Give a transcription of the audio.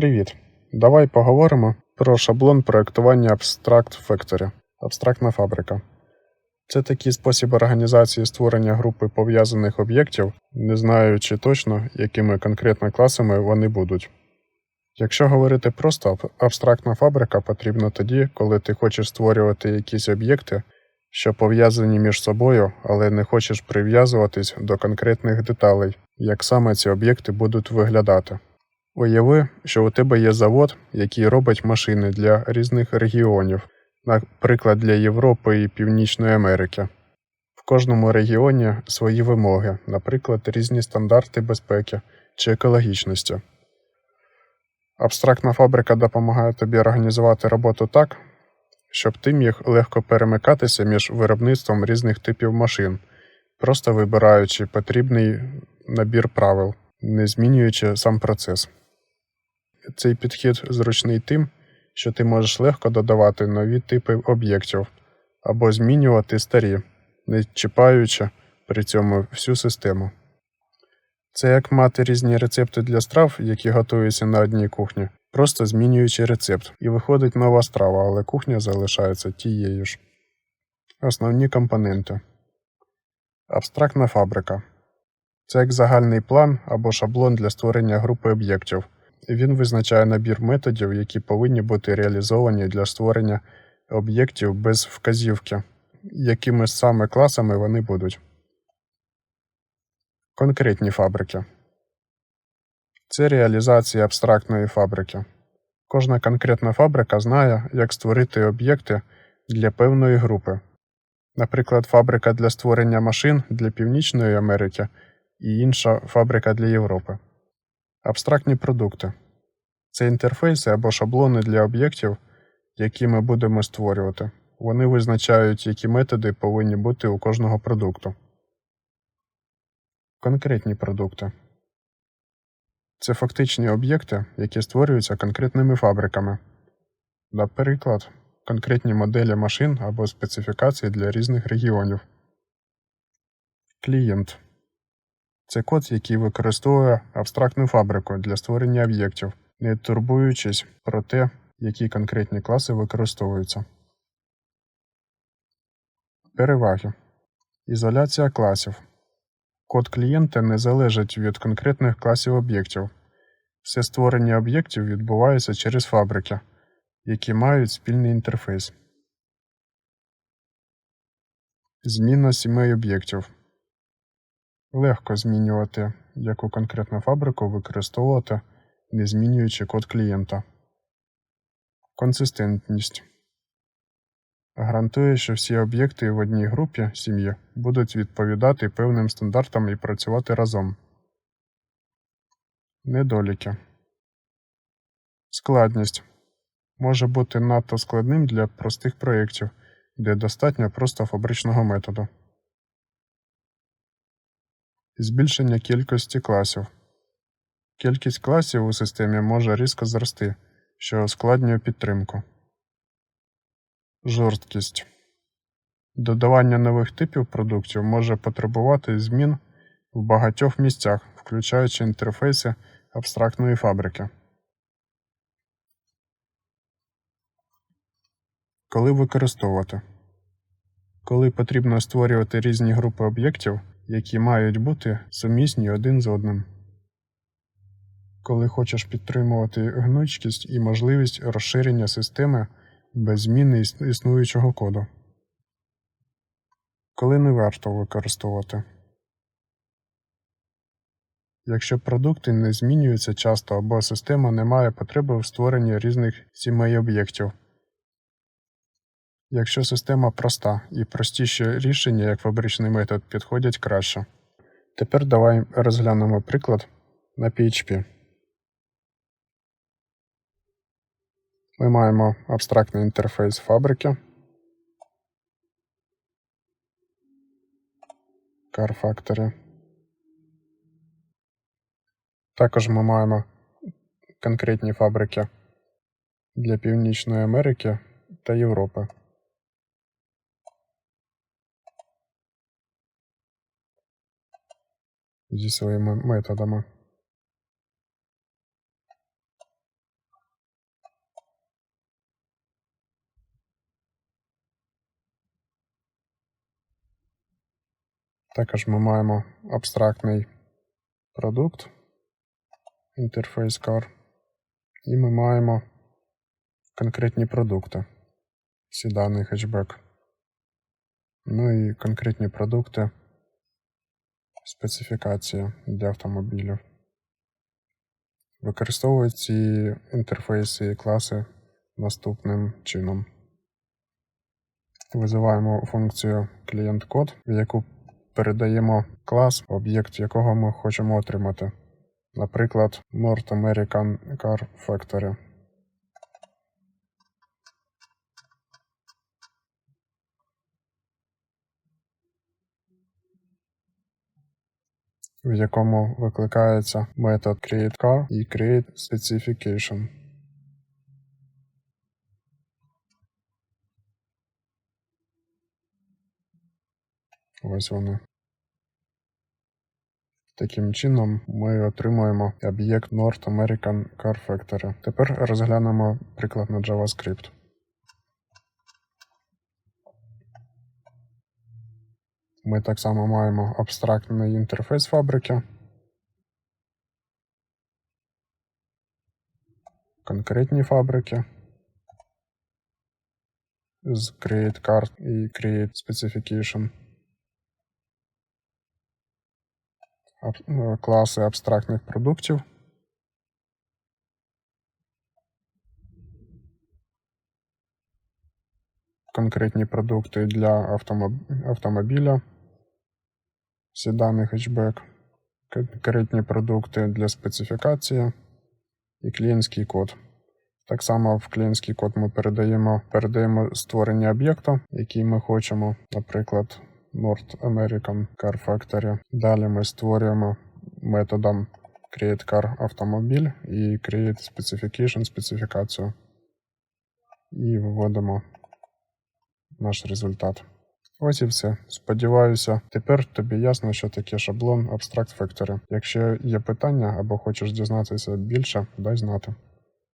Привіт! Давай поговоримо про шаблон проектування Abstract Factory абстрактна фабрика. Це такий спосіб організації створення групи пов'язаних об'єктів, не знаючи точно, якими конкретно класами вони будуть. Якщо говорити просто, абстрактна фабрика потрібна тоді, коли ти хочеш створювати якісь об'єкти, що пов'язані між собою, але не хочеш прив'язуватись до конкретних деталей, як саме ці об'єкти будуть виглядати. Уяви, що у тебе є завод, який робить машини для різних регіонів, наприклад, для Європи і Північної Америки. В кожному регіоні свої вимоги, наприклад, різні стандарти безпеки чи екологічності. Абстрактна фабрика допомагає тобі організувати роботу так, щоб ти міг легко перемикатися між виробництвом різних типів машин, просто вибираючи потрібний набір правил, не змінюючи сам процес. Цей підхід зручний тим, що ти можеш легко додавати нові типи об'єктів або змінювати старі, не чіпаючи при цьому всю систему. Це як мати різні рецепти для страв, які готуються на одній кухні, просто змінюючи рецепт, і виходить нова страва, але кухня залишається тією ж. Основні компоненти. Абстрактна фабрика. Це як загальний план або шаблон для створення групи об'єктів. Він визначає набір методів, які повинні бути реалізовані для створення об'єктів без вказівки, якими саме класами вони будуть. Конкретні фабрики. Це реалізація абстрактної фабрики. Кожна конкретна фабрика знає, як створити об'єкти для певної групи. Наприклад, фабрика для створення машин для Північної Америки і інша фабрика для Європи. Абстрактні продукти це інтерфейси або шаблони для об'єктів, які ми будемо створювати. Вони визначають, які методи повинні бути у кожного продукту. Конкретні продукти це фактичні об'єкти, які створюються конкретними фабриками. Наприклад, конкретні моделі машин або специфікації для різних регіонів. Клієнт це код, який використовує абстрактну фабрику для створення об'єктів, не турбуючись про те, які конкретні класи використовуються. Переваги. Ізоляція класів. Код клієнта не залежить від конкретних класів об'єктів. Все створення об'єктів відбувається через фабрики, які мають спільний інтерфейс. Зміна сімей об'єктів. Легко змінювати яку конкретну фабрику використовувати, не змінюючи код клієнта. Консистентність гарантує, що всі об'єкти в одній групі сім'ї будуть відповідати певним стандартам і працювати разом. Недоліки. Складність може бути надто складним для простих проєктів, де достатньо просто фабричного методу. Збільшення кількості класів. Кількість класів у системі може різко зрости, що ускладнює підтримку. Жорсткість. Додавання нових типів продуктів може потребувати змін в багатьох місцях, включаючи інтерфейси абстрактної фабрики. Коли використовувати. Коли потрібно створювати різні групи об'єктів, які мають бути сумісні один з одним. Коли хочеш підтримувати гнучкість і можливість розширення системи без зміни існуючого коду. Коли не варто використовувати. Якщо продукти не змінюються часто або система не має потреби в створенні різних сімей об'єктів. Якщо система проста і простіші рішення, як фабричний метод, підходять краще. Тепер давай розглянемо приклад на PHP. Ми маємо абстрактний інтерфейс фабрики. Car Factory. Також ми маємо конкретні фабрики для Північної Америки та Європи. зі своїми методами. Також ми маємо абстрактний продукт Interface Car, і ми маємо конкретні продукти всі сіданий хетчбек. Ну і конкретні продукти специфікації для автомобілів. Використовують ці інтерфейси і класи наступним чином. Визиваємо функцію клієнт-код, в яку передаємо клас, об'єкт якого ми хочемо отримати. Наприклад, North American Car Factory. В якому викликається метод createCar і createSpecification. Ось вони. Таким чином ми отримуємо об'єкт North American Car Factory. Тепер розглянемо приклад на JavaScript. Ми так само маємо абстрактний інтерфейс фабрики. Конкретні фабрики з Create Card і Create Specification. Аб- Класи абстрактних продуктів. Конкретні продукти для автомоб- автомобіля. Седан і хетчбек. Конкретні продукти для специфікації і клієнтський код. Так само в клієнтський код ми передаємо, передаємо створення об'єкта, який ми хочемо, наприклад, North American Car Factory. Далі ми створюємо методом createCar автомобіль і create specification специфікацію. І виводимо наш результат. Ось і все. Сподіваюся, тепер тобі ясно, що таке шаблон Abstract Factory. Якщо є питання або хочеш дізнатися більше, дай знати.